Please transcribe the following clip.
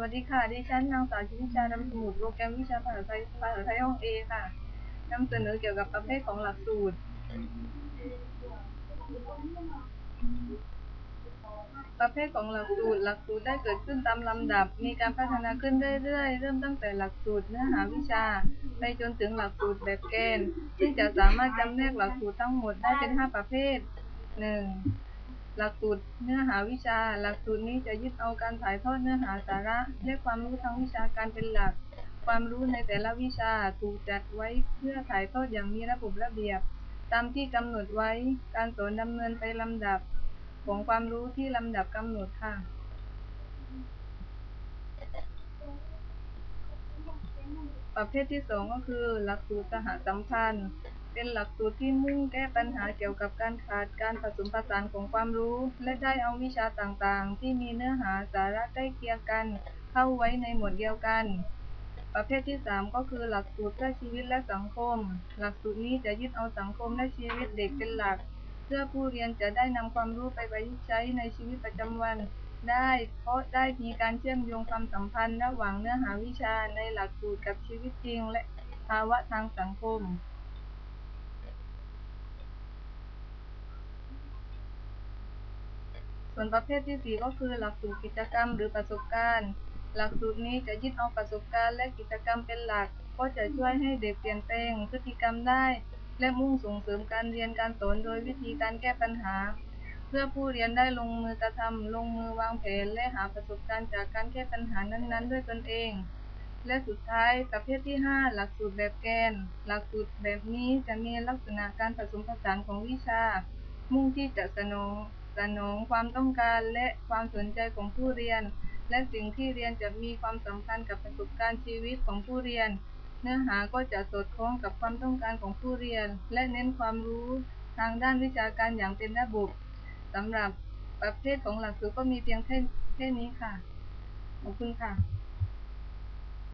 วัสดีค่ะ ดิฉันนางสาวชินิชานำสมุดโปรแกรมวิชาภาษาไทยภาษาไทยห้องเอค่ะนำเสนอเกี่ยวกับประเภทของหลักสูตร ประเภทของหลักสูตร หลักสูตรได้เกิดขึ้นตามลำดับ มีการพัฒนาขึ้นเรื่อยๆ เริ่มตั้งแต่หลักสูตรเนื้อหาวิชา ไปจนถึงหลักสูตรแบบเกณฑ์ซึ่งจะสามารถจำแนกหลักสูตรทั้งหมดได้เป็น 5 ประเภท 1. หลักสูตรเนื้อหาวิชา หลักสูตรนี้จะยึดเอาการถ่ายทอดเนื้อหาสาระ และความรู้ทางวิชาการเป็นหลัก ความรู้ในแต่ละวิชาถูกจัดไว้เพื่อถ่ายทอดอย่างมีระบบระเบียบ ตามที่กำหนดไว้ การสอนดำเนินไปลำดับ ของความรู้ที่ลำดับกำหนดค่ะประเภทที่สองก็คือ หลักสูตรสหสัมพันธ์ เป็นหลักสูตรที่มุ่งแก้ปัญหาเกี่ยวกับการขาดการผสมผสานของความรู้ และได้เอาวิชาต่างๆ ที่มีเนื้อหาสาระใกล้เคียงกัน เข้าไว้ในหมวดเดียวกัน ประเภทที่สามก็คือหลักสูตรเพื่อชีวิตและสังคม หลักสูตรนี้จะยึดเอาสังคมและชีวิตเด็กเป็นหลัก เพื่อผู้เรียนจะได้นำความรู้ไปประยุกต์ใช้ในชีวิตประจำวันได้เพราะได้มีการเชื่อมโยงความสัมพันธ์ระหว่างเนื้อหาวิชาในหลักสูตรกับชีวิตจริงและภาวะทางสังคม ส่วนประเภทที่สี่ก็คือหลักสูตรกิจกรรมหรือประสบการณ์ หลักสูตรนี้จะยึดเอาประสบการณ์และกิจกรรมเป็นหลัก ก็จะช่วยให้เด็กเปลี่ยนแปลงพฤติกรรมได้ และมุ่งส่งเสริมการเรียนการสอนโดยวิธีการแก้ปัญหา เพื่อผู้เรียนได้ลงมือกระทำลงมือวางแผน และหาประสบการณ์จากการแก้ปัญหานั้นๆ ด้วยตนเองและสุดท้ายประเภทที่ 5 หลักสูตรแบบแกน หลักสูตรแบบนี้จะมีลักษณะการผสมผสานของวิชา มุ่งที่จะสนอง สนองความต้องการและความสนใจของผู้เรียน และสิ่งที่เรียนจะมีความสำคัญกับประสบการณ์ชีวิตของผู้เรียน เนื้อหาก็จะสอดคล้องกับความต้องการของผู้เรียน และเน้นความรู้ทางด้านวิชาการอย่างเป็นระบบสำหรับประเภทของหลักสูตรก็มีเพียงแค่แค่นี้ค่ะ ขอบคุณค่ะ